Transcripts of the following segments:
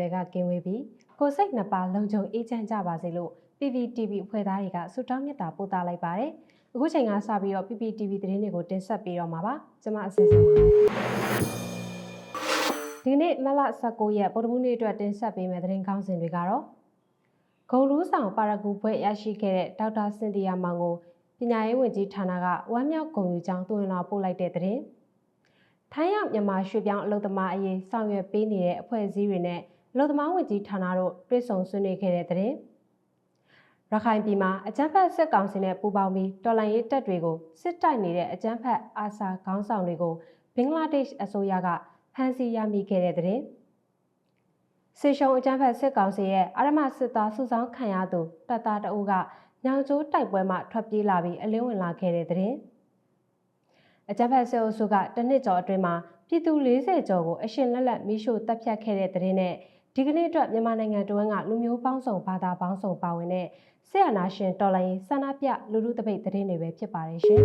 ရက်နေရဲ့အသွေးတွေကကင်းဝေးပြီးကိုယ်စိတ်နှစ်ပါးလုံခြုံအေးချမ်းကြပါစေလို့ PPTV အဖွဲ့သားတွေကဆုတောင်းမေတ္တာပို့သလိုက်ပါတယ်။အခုချိန်ကစပြီးတော့ PPTV သတင်းတွေကိုတင်ဆက်ပေးတော့မှာပါ။ကျွန်မအစီအစဉ်ပါ။ဒီနေ့မလ19ရက်ဗုဒ္ဓဘုနေ့အတွက်တင်ဆက်ပေးမယ့်သတင်းကောင်းစဉ်တွေကတော့ဂုံလူးဆောင်ပါရဂူဘွဲ့ရရှိခဲ့တဲ့ဒေါက်တာစင်တီယာမောင်ကိုပညာရေးဝန်ကြီးဌာနကဝမ်းမြောက်ဂုဏ်ယူကြောင်းသွင်းလာပို့လိုက်တဲ့သတင်း။ထိုင်းရောက်မြန်မာရွှေပြောင်းအလုပ်သမားအရေးဆောင်ရွက်ပေးနေတဲ့အဖွဲ့အစည်းတွေနဲ့ အလုပ်သမားဝန်ကြီးဌာနတို့တွဲဆုံဆွေးနွေးခဲ့တဲ့သတင်း။ရခိုင်ပြည်မှာအကြမ်းဖက်စစ်ကောင်စီနဲ့ပူးပေါင်းပြီးတော်လှန်ရေးတပ်တွေကိုစစ်တိုက်နေတဲ့အကြမ်းဖက်အာဆာခေါင်းဆောင်တွေကိုဘင်္ဂလားဒေ့ရှ်အစိုးရကဖမ်းဆီးရမိခဲ့တဲ့တဲ့ဆေရှုံအကြမ်းဖက်စစ်ကောင်စီရဲ့အာရမစစ်သားစုဆောင်းခံရသူတပ်သားတအုပ်ကညောင်ကျိုးတိုက်ပွဲမှထွက်ပြေးလာပြီးအလင်းဝင်လာခဲ့တဲ့တဲ့အကြမ်းဖက်စစ်အုပ်စုကတနစ်ကျော်အတွင်းမှာပြည်သူ40ကျော်ကိုအရှင်လက်လက်မိရှို့တပ်ဖြတ်ခဲ့တဲ့တဲ့နဲ့ ဒီကနေ့အတွက်မြန်မာနိုင်ငံတွင်းကလူမျိုးပေါင်းစုံဘာသာပေါင်းစုံပါဝင်တဲ့ဆရာနာရှင်တော်လိုင်းဆန္ဒပြလူလူတပိတ်သတင်းတွေပဲဖြစ်ပါတယ်ရှင်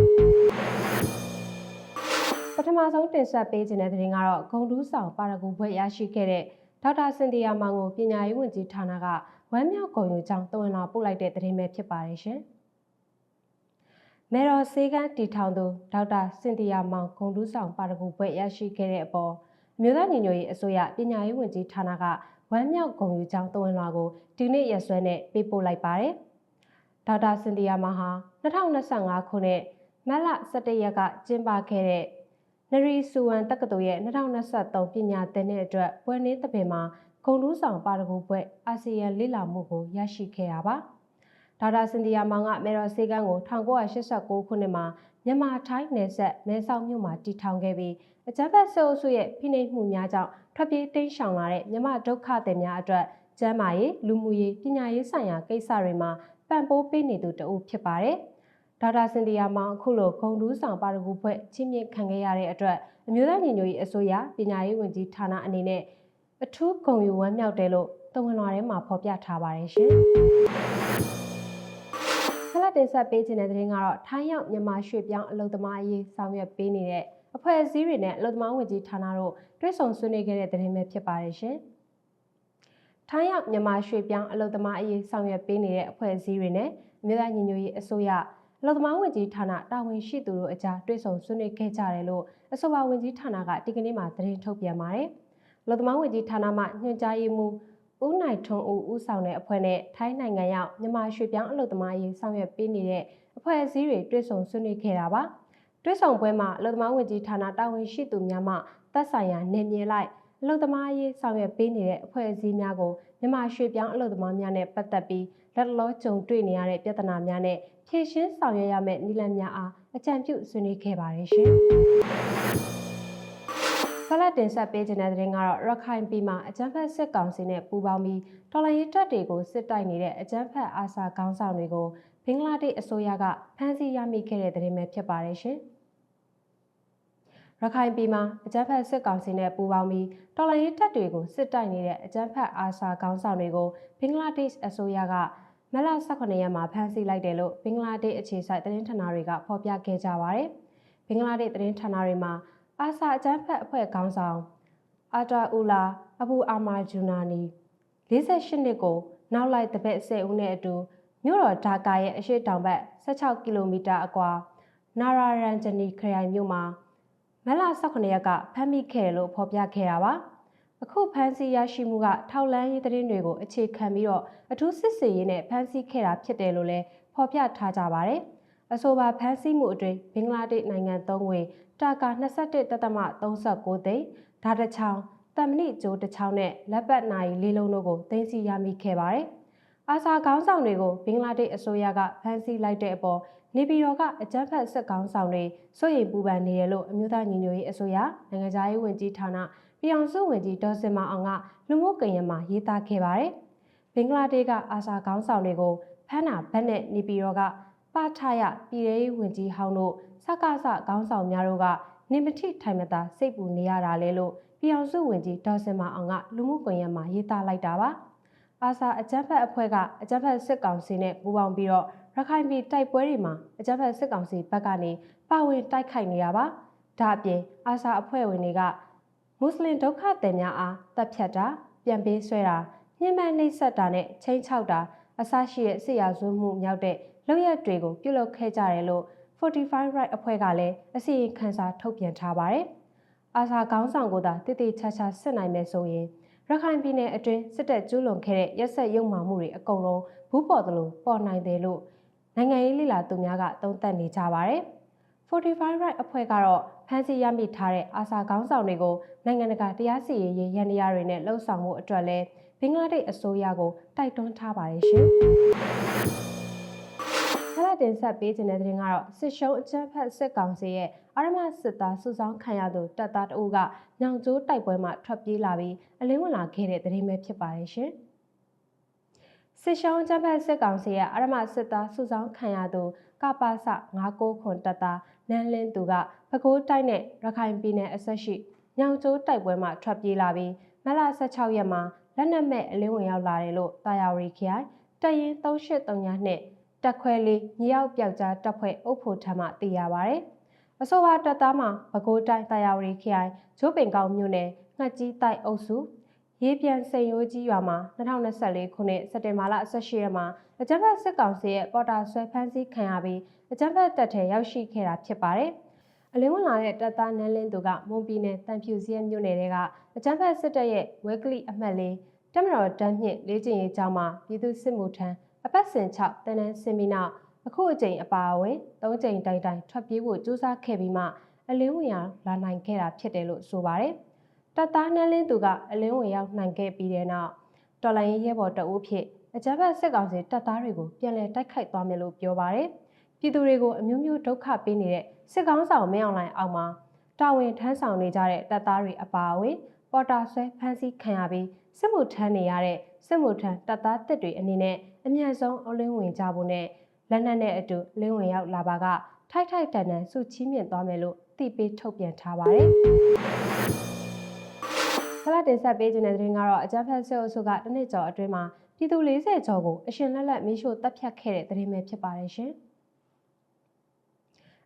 ပထမဆုံးတင်ဆက်ပေးခြင်းတဲ့သတင်းကတော့ဂုံတူးဆောင်ပါရဂူဘွဲ့ရရှိခဲ့တဲ့ဒေါက်တာစင်တီယာမောင်ကိုပညာရေးဝန်ကြီးဌာနကဝမ်းမြောက်ဂုဏ်ယူကြောင်းတဝန်လာပို့လိုက်တဲ့သတင်းပဲဖြစ်ပါတယ်ရှင်မေတော်စေကန်းတီထောင်သူဒေါက်တာစင်တီယာမောင်ဂုံတူးဆောင်ပါရဂူဘွဲ့ရရှိခဲ့တဲ့အပေါ်အမျိုးသားညီညွတ်ရေးအစိုးရပညာရေးဝန်ကြီးဌာနက ဝမ်းမြောက်ဂုဏ်ယူကြောင်းတဝန်လာကိုဒီနေ့ရက်စွဲနဲ့ပေးပို့လိုက်ပါတယ်။ဒေါက်တာစင်တီယာမောင်ဟာ2025ခုနှစ်မတ်လ17ရက်ကကျင်းပခဲ့တဲ့နရီဆူဝမ်တက္ကသိုလ်ရဲ့2023ပညာသင်တဲ့အတွက်ပွဲနည်းသဘင်မှာဂုံတူးဆောင်ပါရဂူဘွဲ့အာဆီယံလေ့လာမှုကိုရရှိခဲ့တာပါ။ဒေါက်တာစင်တီယာမောင်ကမေတော်စေကန်းကို1989ခုနှစ်မှာ မြန်မာထိုင်းနယ်စပ်မဲဆောက်မြို့မှာတည်ထောင်ခဲ့ပြီးအကြမ်းဖက်ဆိုးအုပ်ရဲ့ဖိနှိပ်မှုများကြောင့်ထွက်ပြေးတိမ်းရှောင်လာတဲ့မြမဒုက္ခသည်များအတွက်ကျန်းမာရေးလူမှုရေးပညာရေးဆိုင်ရာကိစ္စတွေမှာပံ့ပိုးပေးနေသူတဦးဖြစ်ပါတယ်။ဒေါက်တာစင်တီယာမောင်အခုလိုဂုံတူးဆောင်ပါရဂူဖွဲ့ချင်းမြင့်ခံခဲ့ရတဲ့အတွက်အမျိုးသားညီညွတ်ရေးအစိုးရပညာရေးဝန်ကြီးဌာနအနေနဲ့အထူးဂုဏ်ယူဝမ်းမြောက်တယ်လို့တဝန်လွှာထဲမှာဖော်ပြထားပါတယ်ရှင်။ဆက်လက် တင်ဆက်ပေးခြင်းတဲ့သတင်းကတော့ထိုင်းရောက်မြန်မာရွှေပြောင်းအလုပ်သမားအရေးဆောင်ရွက်ပေးနေတဲ့အဖွဲ့အစည်းတွေနဲ့အလုပ်သမားဝန်ကြီးဌာနတို့တွဲဆုံဆွေးနွေးခဲ့တဲ့သတင်းပဲဖြစ်ပါတယ်ရှင်။ထိုင်းရောက်မြန်မာရွှေပြောင်းအလုပ်သမားအရေးဆောင်ရွက်ပေးနေတဲ့အဖွဲ့အစည်းတွေနဲ့အမျိုးသားညီညွတ်ရေးအစိုးရအလုပ်သမားဝန်ကြီးဌာနတာဝန်ရှိသူတို့အကြားတွေ့ဆုံဆွေးနွေးခဲ့ကြတယ်လို့အဆိုပါဝန်ကြီးဌာနကဒီကနေ့မှသတင်းထုတ်ပြန်ပါတယ်။အလုပ်သမားဝန်ကြီးဌာနမှညွှန်ကြားရေးမှူး ဦးနိုင်ထွန်းဦးဦးဆောင်တဲ့အဖွဲ့နဲ့ထိုင်းနိုင်ငံရောက်မြန်မာရွှေပြောင်းအလုပ်သမားရေးဆောင်ရွက်ပေးနေတဲ့အဖွဲ့အစည်းတွေတွေ့ဆုံဆွေးနွေးခဲ့တာပါ။တွဲဆောင်ပွဲမှာအလုံသမားဝင်ကြီးဌာနတာဝန်ရှိသူများမှသက်ဆိုင်ရာနေမြေလိုက်အလုံသမားရေးဆောင်ရွက်ပေးနေတဲ့အဖွဲ့အစည်းများကိုမြန်မာရွှေပြောင်းအလုံသမားများနဲ့ပတ်သက်ပြီးလက်လောကြုံတွေ့နေရတဲ့ပြဿနာများနဲ့ဖြေရှင်းဆောင်ရွက်ရမယ့်နည်းလမ်းများအားအကြံပြုဆွေးနွေးခဲ့ပါတယ်ရှင်။ ဖလက်တင်ဆက်ပေးခြင်းတဲ့တဲ့ကတော့ရခိုင်ပြည်မှာအကြမ်းဖက်စစ်ကောင်စီနဲ့ပူးပေါင်းပြီးတော်လှန်ရေးတပ်တွေကိုစစ်တိုက်နေတဲ့အကြမ်းဖက်အာဆာခေါင်းဆောင်တွေကိုဘင်္ဂလားဒေ့ရှ်အစိုးရကဖမ်းဆီးရမိခဲ့တဲ့တဲ့ပဲဖြစ်ပါတယ်ရှင်။ရခိုင်ပြည်မှာအကြမ်းဖက်စစ်ကောင်စီနဲ့ပူးပေါင်းပြီးတော်လှန်ရေးတပ်တွေကိုစစ်တိုက်နေတဲ့အကြမ်းဖက်အာဆာခေါင်းဆောင်တွေကိုဘင်္ဂလားဒေ့ရှ်အစိုးရကမလ18ရက်မှာဖမ်းဆီးလိုက်တယ်လို့ဘင်္ဂလားဒေ့ရှ်အခြေစိုက်သတင်းဌာနတွေကဖော်ပြခဲ့ကြပါတယ်။ဘင်္ဂလားဒေ့ရှ်သတင်းဌာနတွေမှာ အာဆာအကြမ်းဖက်အဖွဲ့ခေါင်းဆောင်အာတာအူလာအဘူအာမာဂျူနာနီ48နှစ်ကိုနောက်လိုက်တပည့်10ဦးနဲ့အတူမြို့တော်ဒါကာရဲ့အရှေ့တောင်ဘက်16ကီလိုမီတာအကွာနာရာရန်ဂျနီခရိုင်မြို့မှာမလ18ရက်ကဖမ်းမိခဲ့တယ်လို့ဖော်ပြခဲ့တာပါအခုဖမ်းဆီးရရှိမှုကထောက်လန်းရေးသတင်းတွေကိုအခြေခံပြီးတော့အထူးစစ်ဆေးရေးနဲ့ဖမ်းဆီးခဲ့တာဖြစ်တယ်လို့လည်းဖော်ပြထားကြပါတယ် အဆိုပါဖမ်းဆီးမှုအတွင်းဘင်္ဂလားဒေ့ရှ်နိုင်ငံသုံးငွေတာကာ21.39သိန်းဓာတ်တချောင်းတမဏိကျိုးတချောင်းနဲ့လက်ပတ်နိုင်လေးလုံးတို့ကိုသိမ်းဆည်းရမိခဲ့ပါတယ်အာဆာခေါင်းဆောင်တွေကိုဘင်္ဂလားဒေ့ရှ်အစိုးရကဖမ်းဆီးလိုက်တဲ့အပေါ်နေပြည်တော်ကအကြမ်းဖက်စစ်ကောင်ဆောင်တွေစိုးရိမ်ပူပန်နေတယ်လို့အမျိုးသားညီညွတ်ရေးအစိုးရနိုင်ငံခြားရေးဝန်ကြီးဌာနပြည်အောင်စုဝန်ကြီးဒေါ်စင်မအောင်ကလူမှုကွန်ရက်မှာရေးသားခဲ့ပါတယ်။ဘင်္ဂလားဒေ့ရှ်ကအာဆာခေါင်းဆောင်တွေကိုဖမ်းတာဗတ်နဲ့နေပြည်တော်က ပါထရပြည်ရေးဝန်ကြီးဟောင်းတို့စကစခေါင်းဆောင်များတို့ကနေမထိထိုင်မသာစိတ်ပူနေရတာလဲလို့ပြည်အောင်စုဝန်ကြီးဒေါ်စင်မအောင်ကလူမှုကွန်ရက်မှာရေးသားလိုက်တာပါ။အာဆာအကြမ်းဖက်အဖွဲ့ကအကြမ်းဖက်စစ်ကောင်စီနဲ့ပူးပေါင်းပြီးတော့ရခိုင်ပြည်တိုက်ပွဲတွေမှာအကြမ်းဖက်စစ်ကောင်စီဘက်ကနေပါဝင်တိုက်ခိုက်နေတာပါ။ဒါအပြင်အာဆာအဖွဲ့ဝင်တွေကမွတ်စလင်ဒုက္ခသည်များအားတပ်ဖြတ်တာပပြန်ပေးဆွဲတာညှဉ်းပန်းနှိပ်စက်တာနဲ့ချင်းချောက်တာအစရှိတဲ့စစ်ရာဇဝတ်မှုမြောက်တဲ့ လုပ်ရက်တွေကိုပြုလုပ်ခဲ့ကြတယ်လို့45 right အဖွဲ့ကလည်းအစီရင်ခံစာထုတ်ပြန်ထားပါတယ်။အာစာခေါင်းဆောင်ကသာတည်တည်ချာချာစစ်နိုင်မယ်ဆိုရင်ရခိုင်ပြည်နယ်အတွင်းစစ်တပ်ကျူးလွန်ခဲ့တဲ့ရက်ဆက်ရုံမှမှုတွေအကုန်လုံးဘူးပေါ်သလိုပေါ်နိုင်တယ်လို့နိုင်ငံရေးလှိလာသူများကသုံးသပ်နေကြပါတယ်။45 right အဖွဲ့ကတော့ဖမ်းဆီးရမိထားတဲ့အာစာခေါင်းဆောင်တွေကိုနိုင်ငံတကာတရားစီရင်ရေးရန်တရားတွေနဲ့လှုပ်ဆောင်မှုအတွက်လဲဘင်္ဂလားဒေ့ရှ်အစိုးရကိုတိုက်တွန်းထားပါတယ်ရှင်။ခလာ တင်ဆက်ပေးခြင်းတဲ့တဲ့ရင်ကတော့စစ်ရှုံးအကြမ်းဖက်စစ်ကောင်စီရဲ့အာရမစစ်သားစုဆောင်းခံရသူတပ်သားတအုပ်ကညောင်ကျိုးတိုက်ပွဲမှာထွက်ပြေးလာပြီးအလင်းဝင်လာခဲ့တဲ့တဲ့ရင်ပဲဖြစ်ပါတယ်ရှင်။စစ်ရှုံးချမ်းဖတ်စစ်ကောင်စီရဲ့အရမစစ်သားစုဆောင်းခံရသူကပါစ969ခွန်တပ်သားနန်းလင်းသူကပဲခူးတိုင်းနဲ့ရခိုင်ပြည်နယ်အဆက်ရှိညောင်ကျိုးတိုက်ပွဲမှာထွက်ပြေးလာပြီးမလ16ရက်မှာလက်နက်မဲ့အလင်းဝင်ရောက်လာတယ်လို့တာယာဝရီခရိုင်တရင်3839နဲ့ တက်ခွဲလေးမြေရောက်ပြောက်ကြားတပ်ဖွဲ့အုပ်ဖို့ထမ်းမှသိရပါဗျ။အဆိုပါတပ်သားမှာပဲခူးတိုင်းတာယာဝရီခရိုင်ဂျိုးပင်ကောင်းမြို့နယ်ငှက်ကြီးတိုက်အုပ်စုရေပြန်စိန်ရိုးကြီးရွာမှာ2024ခုနှစ်စက်တင်ဘာလ18ရက်မှာအကြမ်းဖက်စစ်ကောင်စီရဲ့ပေါ်တာဆွဲဖမ်းဆီးခံရပြီးအကြမ်းဖက်တပ်ထဲရောက်ရှိခဲ့တာဖြစ်ပါတယ်။အလင်းဝင်လာတဲ့တပ်သားနန်းလင်းသူကမွန်ပြည်နယ်တန်ဖြူစည်းမြို့နယ်ထဲကအကြမ်းဖက်စစ်တပ်ရဲ့ဝဲကလိအမှတ်လေးတမတော်တန်းမြင့်လေးကျင်ရေးကျောင်းမှာပြည်သူစစ်မှုထမ်း အပတ်စဉ်6တန်းတန်းဆင်းပြီးနောက်အခုအကြိမ်အပါအဝင်၃ကြိမ်တိုင်တိုင်ထွက်ပြေးဖို့ကြိုးစားခဲ့ပြီးမှအလင်းဝင်ရောက်လာနိုင်ခဲ့တာဖြစ်တယ်လို့ဆိုပါတယ်။တပ်သားနှမ်းလင်းသူကအလင်းဝင်ရောက်နိုင်ခဲ့ပြီးတဲ့နောက်တော်လိုင်းရဲဘော်တအုပ်ဖြစ်အကြမ်းဖက်စစ်ကောင်စီတပ်သားတွေကိုပြန်လည်တိုက်ခိုက်သွားမယ်လို့ပြောပါတယ်။ပြည်သူတွေကိုအမျိုးမျိုးဒုက္ခပေးနေတဲ့စစ်ကောင်ဆောင်မင်းအောင်လှိုင်အောက်မှာတာဝန်ထမ်းဆောင်နေကြတဲ့တပ်သားတွေအပါအဝင် ပေါ်တာဆွဲဖမ်းဆီးခံရပြီးစစ်မှုထမ်းနေရတဲ့စစ်မှုထမ်းတပ်သားတစ်တွေအနေနဲ့အမြင့်ဆုံးအလင်းဝင်ကြဖို့နဲ့လက်နက်နဲ့အတူလင်းဝင်ရောက်လာပါကထိုက်ထိုက်တန်တန်စုချီးမြှင့်သွားမယ်လို့သိပေးထုတ်ပြန်ထားပါတယ်။ဆလတ်တင်ဆက်ပေးခြင်းတဲ့သတင်းကတော့အကြမ်းဖက်ဆဲအုပ်စုကတနစ်ကျော်အတွင်းမှာပြည်သူ40ကျော်ကိုအရှင်လက်လက်မီးရှို့တပ်ဖြတ်ခဲ့တဲ့သတင်းပဲဖြစ်ပါတယ်ရှင်။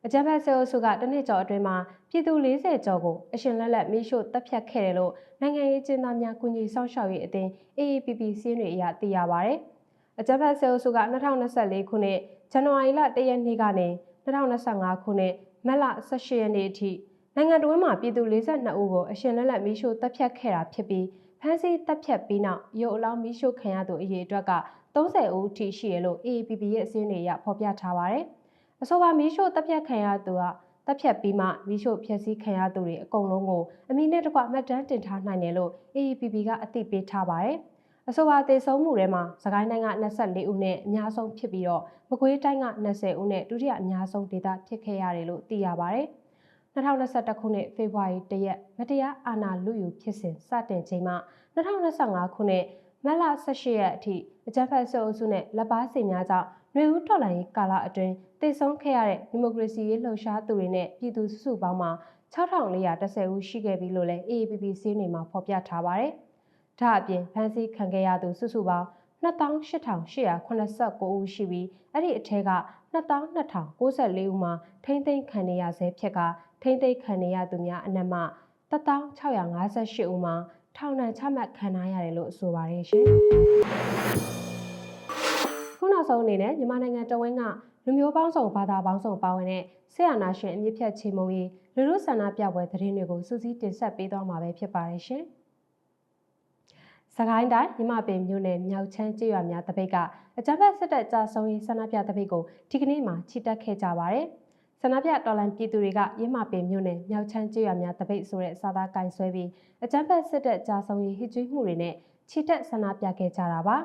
အကြမ်းဖက်ဆဲအုပ်စုကတနစ်ကျော်အတွင်းမှာပြည်သူ40ကျော်ကိုအရှင်လက်လက်မီးရှို့တပ်ဖြတ်ခဲ့တယ်လို့နိုင်ငံရေးကျင်းသားများကုညီဆောင်ရှောက်ရေးအသင်း AAPP စီးရင်တွေအရသိရပါဗျ။အကြမ်းဖက်ဆဲအုပ်စုက2024ခုနှစ်ဇန်နဝါရီလ1ရက်နေ့ကနေ2025ခုနှစ်မတ်လ18ရက်နေ့အထိနိုင်ငံတော်မှာပြည်သူ42ဦးကိုအရှင်လက်လက်မီးရှို့တပ်ဖြတ်ခဲ့တာဖြစ်ပြီးဖမ်းဆီးတပ်ဖြတ်ပြီးနောက်ရုပ်အလောင်းမီးရှို့ခံရသူအရေအတွက်က30ဦးထိရှိရလို့ AAPP ရဲ့အစည်းအဝေးရဖော်ပြထားပါတယ်။ အဆိုပါမီးရှို့တပ်ဖြတ်ခံရသူကတပ်ဖြတ်ပြီးမှမီးရှို့ဖျက်ဆီးခံရသူတွေအကုန်လုံးကိုအမည်နဲ့တကွမှတ်တမ်းတင်ထားနိုင်တယ်လို့ AAPP ကအသိပေးထားပါတယ်။အဆိုပါသေဆုံးမှုထဲမှာစကိုင်းတိုင်းက24ဦးနဲ့အများဆုံးဖြစ်ပြီးတော့မကွေးတိုင်းက20ဦးနဲ့ဒုတိယအများဆုံးဒေသဖြစ်ခဲ့ရတယ်လို့သိရပါတယ်။2021ခုနှစ်ဖေဖော်ဝါရီ၁ရက်မတရားအာဏာလုယူဖြစ်စဉ်စတင်ချိန်မှ2025ခုနှစ်မတ်လ18ရက်အထိအကြမ်းဖက်စစ်အုပ်စုနဲ့လက်ပါစီများကြောင့်နှွေဦးတော်လှန်ရေးကာလအတွင်း တည်ဆုံးခဲ့ရတဲ့ဒီမိုကရေစီရေးလှုပ်ရှားသူတွေနဲ့ပြည်သူစုစုပေါင်းမှာ6410ဦးရှိခဲ့ပြီလို့လည်း AAPP စီးနေမှာဖော်ပြထားပါတယ်။ဒါအပြင်ဖမ်းဆီးခံခဲ့ရသူစုစုပေါင်း28,889ဦးရှိပြီးအဲ့ဒီအထက်က22,094ဦးမှာထိမ့်သိမ်းခံနေရဆဲဖြစ်ကထိမ့်သိမ်းခံနေရသူများအနက်မှ1658ဦးမှာထောင်ဒဏ်ချမှတ်ခံထားရတယ်လို့ဆိုပါတယ်ရှင်။ခုနောက်ဆုံးအနေနဲ့မြန်မာနိုင်ငံတဝင်းက လူမျိုးပေါင်းစုံဘာသာပေါင်းစုံပါဝင်တဲ့ဆရာနာရှင်အမြင့်ဖြတ်ချေမုံရေးလူလူဆန္ဒပြပွဲသတင်းတွေကိုစူးစီးတင်ဆက်ပေးသွားမှာပဲဖြစ်ပါတယ်ရှင်။စကိုင်းတိုင်းမြမပင်မြို့နယ်မြောက်ချမ်းကျေးရွာများတပိတ်ကအကြမ်းဖက်စစ်တပ်ကြာဆုံးရေးဆန္ဒပြတပိတ်ကိုဒီကနေ့မှချီတက်ခဲ့ကြပါတယ်။ဆန္ဒပြတော်လှန်ပြည်သူတွေကရင်းမာပင်မြို့နယ်မြောက်ချမ်းကျေးရွာများတပိတ်ဆိုတဲ့စာသားကင်ဆွဲပြီးအကြမ်းဖက်စစ်တပ်ကြာဆုံးရေးဟစ်ကြွေးမှုတွေနဲ့ချီတက်ဆန္ဒပြခဲ့ကြတာပါ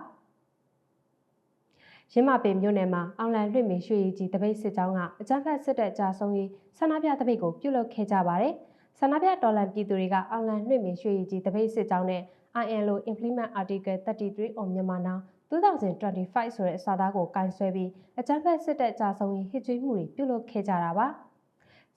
ရင်းမာပင်မြို့နယ်မှာအောင်လန်လွှင့်မီရွှေရည်ကြီးတပိတ်စစ်ကြောင်းကအကြမ်းဖက်စစ်တပ်ကြာဆုံးရေးဆန္ဒပြတပိတ်ကိုပြုလုပ်ခဲ့ကြပါတယ်ဆန္ဒပြတော်လှန်ပြည်သူတွေကအောင်လန်လွှင့်မီရွှေရည်ကြီးတပိတ်စစ်ကြောင်းနဲ့ ILO Implement Article 33 on Myanmar Now 2025ဆိုတဲ့အစာသားကိုကင်ဆွဲပြီးအကြမ်းဖက်စစ်တပ်ကြာဆုံးရေးဟစ်ကြွေးမှုတွေပြုလုပ်ခဲ့ကြတာပါ။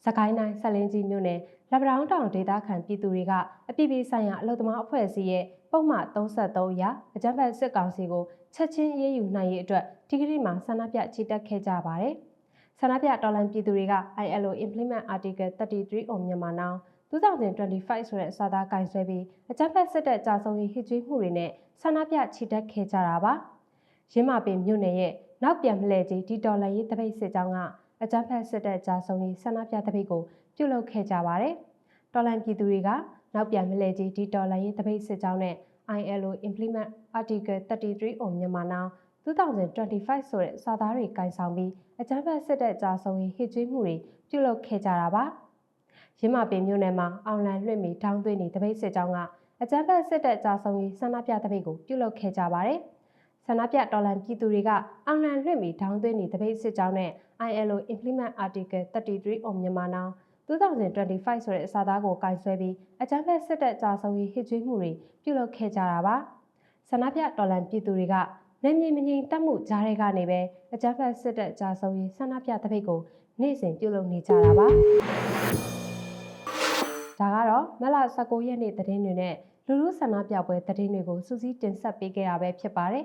စကိုင်းတိုင်းဆက်လင်းကြီးမြို့နယ်လက်ပတောင်းတောင်ဒေသခံပြည်သူတွေကအပြည်ပြည်ဆိုင်ရာအလုံသမားအဖွဲ့အစည်းရဲ့ပုံမှန်33အရအကြမ်းဖက်စစ်ကောင်စီကိုချက်ချင်းရေးယူနိုင်ရေးအတွက်ဒီကနေ့မှဆန္ဒပြချီတက်ခဲ့ကြပါတယ်။ဆန္ဒပြတော်လှန်ပြည်သူတွေက ILO Implement Article 33 on Myanmar Now 2025ဆိုတဲ့စာသားကင်ဆယ်ပြီးအကြမ်းဖက်စစ်တပ်ကြာဆုံးရေးဟစ်ကြွေးမှုတွေနဲ့ဆန္ဒပြချီတက်ခဲ့ကြတာပါရင်းမာပင်မြို့နယ်ရဲ့နောက်ပြန်မလဲကြီးဒီတော်လန်ရေးတပိတ်စစ်ကြောင်းက အကြမ်းဖက်စစ်တပ်ကြာဆုံးရေးဆန္ဒပြတပိတ်ကိုပြုလုပ်ခဲ့ကြပါတယ်တော်လန်ပြည်သူတွေကနောက်ပြန်မလဲကြီးဒီတော်လန်ရေးတပိတ်စစ်ကြောင်းနဲ့ ILO Implement Article 33 on Myanmar Now 2025ဆိုတဲ့စာသားတွေကင်ဆောင်ပြီးအကြမ်းဖက်စစ်တပ်ကြာဆုံးရေးဟစ်ကြွေးမှုတွေပြုလုပ်ခဲ့ကြတာပါရင်းမာပင်မြို့နယ်မှာအောင်လန်လွှင့်မီထောင်းသွင်းနေတပိတ်စစ်ကြောင်းကအကြမ်းဖက်စစ်တပ်ကြာဆုံးရေးဆန္ဒပြတပိတ်ကိုပြုလုပ်ခဲ့ကြပါတယ် ဆန္ဒပြတော်လန်ပြည်သူတွေကအောင်လန်လွှင့်မီထောင်းသွင်းနေတပိတ်စစ်ကြောင်းနဲ့ ILO Implement Article 33 on Myanmar Now 2025ဆိုတဲ့စာသားကိုကင်ဆယ်ပြီးအကြမ်းဖက်စစ်တပ်ကြာဆုံးရေးဟစ်ကြွေးမှုတွေပြုလုပ်ခဲ့ကြတာပါဆန္ဒပြတော်လန်ပြည်သူတွေကနယ်မြေမငြိမ်သက်မှုကြားတွေကနေပဲအကြမ်းဖက်စစ်တပ်ကြာဆုံးရေးဆန္ဒပြတပိတ်ကိုနေ့စဉ်ပြုလုပ်နေကြတာပါဒါကတော့မလ19ရက်နေ့သတင်းတွေနဲ့လူလူဆန္ဒပြပွဲသတင်းတွေကိုစူးစီးတင်ဆက်ပေးခဲ့တာပဲဖြစ်ပါတယ်